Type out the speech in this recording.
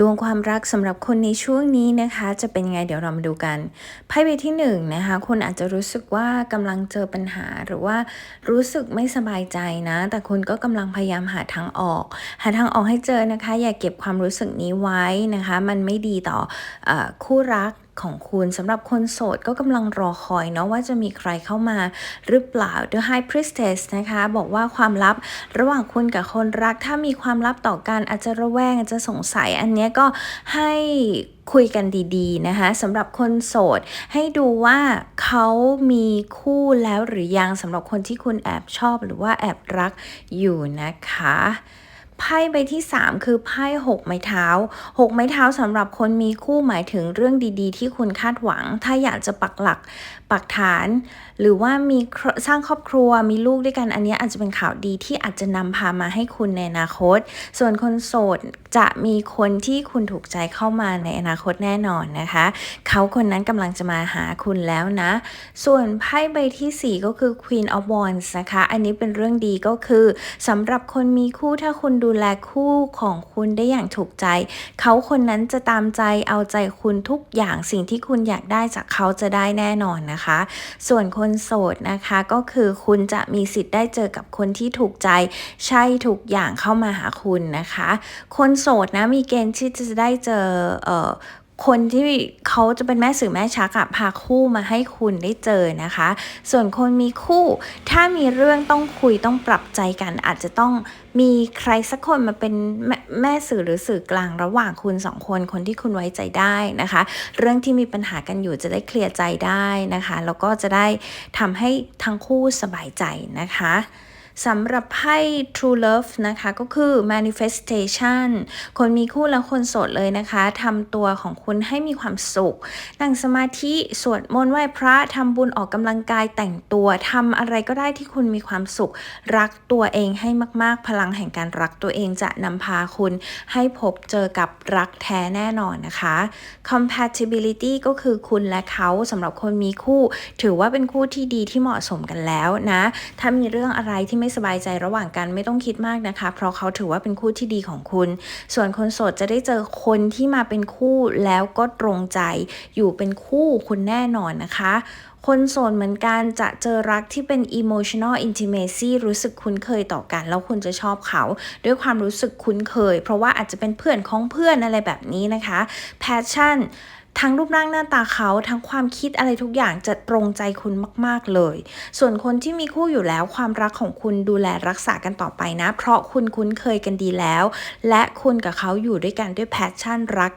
ดวงความรักสำหรับคนในช่วงนี้นะคะ จะเป็นยังไงเดี๋ยวเรามาดูกันไพ่ใบที่หนึ่งนะคะคุณอาจจะรู้สึกว่ากำลังเจอปัญหาหรือว่ารู้สึกไม่สบายใจนะ แต่คุณก็กำลังพยายามหาทางออก หาทางออกให้เจอนะคะ อย่าเก็บความรู้สึกนี้ไว้นะคะ มันไม่ดีต่ออคู่รัก ของคุณสำหรับคนโสดก็กำลังรอคอยเนาะว่าจะมีใครเข้ามาหรือเปล่า The High Priestess นะคะ บอกว่าความลับระหว่างคุณกับคนรัก ถ้ามีความลับต่อกันอาจจะระแวงอาจจะสงสัยอันเนี้ยก็ให้คุยกันดีๆนะคะสำหรับคนโสด ให้ดูว่าเขามีคู่แล้วหรือยังสำหรับคนที่คุณแอบชอบหรือว่าแอบรักอยู่นะคะ ไพ่ใบที่ 3 คือไพ่6ไม้เท้า 6 ไม้เท้าสำหรับคนมีคู่หมายถึงเรื่องดี ๆ ที่คุณคาดหวัง ถ้าอยากจะปักหลักปักฐาน หรือว่ามีสร้างครอบครัวมีลูกด้วยกันอันนี้อาจจะเป็นข่าวดีที่อาจจะนำพามาให้คุณในอนาคต ส่วนคนโสดจะมีคนที่คุณถูกใจเข้ามาในอนาคตแน่นอนนะคะ เขาคนนั้นกำลังจะมาหาคุณแล้วนะ ส่วนไพ่ใบทีสี่4 ก็คือ Queen of Wands นะคะ อันนี้เป็นเรื่องดีก็คือสำหรับคนมีคู่ถ้าคุณดููแลคู่ของคุณได้อย่างถูกใจ เขาคนนั้นจะตามใจเอาใจคุณทุกอย่างสิ่งที่คุณอยากได้จากเขาจะได้แน่นอนนะคะ ส่วนคนโสดนะคะก็คือคุณจะมีสิทธิ์ได้เจอกับคนที่ถูกใจ ใช่ทุกอย่างเข้ามาหาคุณนะคะ คนโสดนะมีเกณฑ์ที่จะได้เจอเอ่อ คนที่เขาจะเป็นแม่สื่อแม่ชักอะพาคู่มาให้คุณได้เจอนะคะ ส่วนคนมีคู่ ถ้ามีเรื่องต้องคุยต้องปรับใจกัน อาจจะต้องมีใครสักคนมาเป็นแมแม่สื่อหรือสื่อกลางระหว่างคุณสองคน คนที่คุณไว้ใจได้นะคะ เรื่องที่มีปัญหากันอยู่จะได้เคลียร์ใจได้นะคะแล้วก็จะได้ทำให้ทั้งคู่สบายใจนะคะ สำหรับไพ่ True Love นะคะก็คือ manifestation คนมีคู่และคนโสดเลยนะคะทำตัวของคุณให้มีความสุข นั่งสมาธิ สวดมนต์ไหว้พระทำบุญออกกำลังกายแต่งตัวทำอะไรก็ได้ที่คุณมีความสุข รักตัวเองให้มาก ๆ พลังแห่งการรักตัวเองจะนำพาคุณให้พบเจอกับรักแท้แน่นอนนะคะ compatibility ก็คือคุณและเขาสำหรับคนมีคู่ ถือว่าเป็นคู่ที่ดีที่เหมาะสมกันแล้วนะ ถ้ามีเรื่องอะไรที่ไม่ไม่สบายใจระหว่างกันไม่ต้องคิดมากนะคะ เพราะเขาถือว่าเป็นคู่ที่ดีของคุณ ส่วนคนโสดจะได้เจอคนที่มาเป็นคู่แล้วก็ตรงใจ อยู่เป็นคู่คุณแน่นอนนะคะคนโสดเหมือนกันจะเจอรักที่เป็น emotional intimacy รู้สึกคุ้นเคยต่อกัน แล้วคุณจะชอบเขา ด้วยความรู้สึกคุ้นเคย เพราะว่าอาจจะเป็นเพื่อนของเพื่อนอะไรแบบนี้นะคะ passion ทั้งรูปร่างหน้าตาเขาทั้งความคิดอะไรทุกอย่างจะตรงใจคุณมากๆเลย ส่วนคนที่มีคู่อยู่แล้วความรักของคุณดูแลรักษากันต่อไปนะ เพราะคุณคุ้นเคยกันดีแล้ว และคุณกับเขาอยู่ด้วยกันด้วยแพชชั่นรัก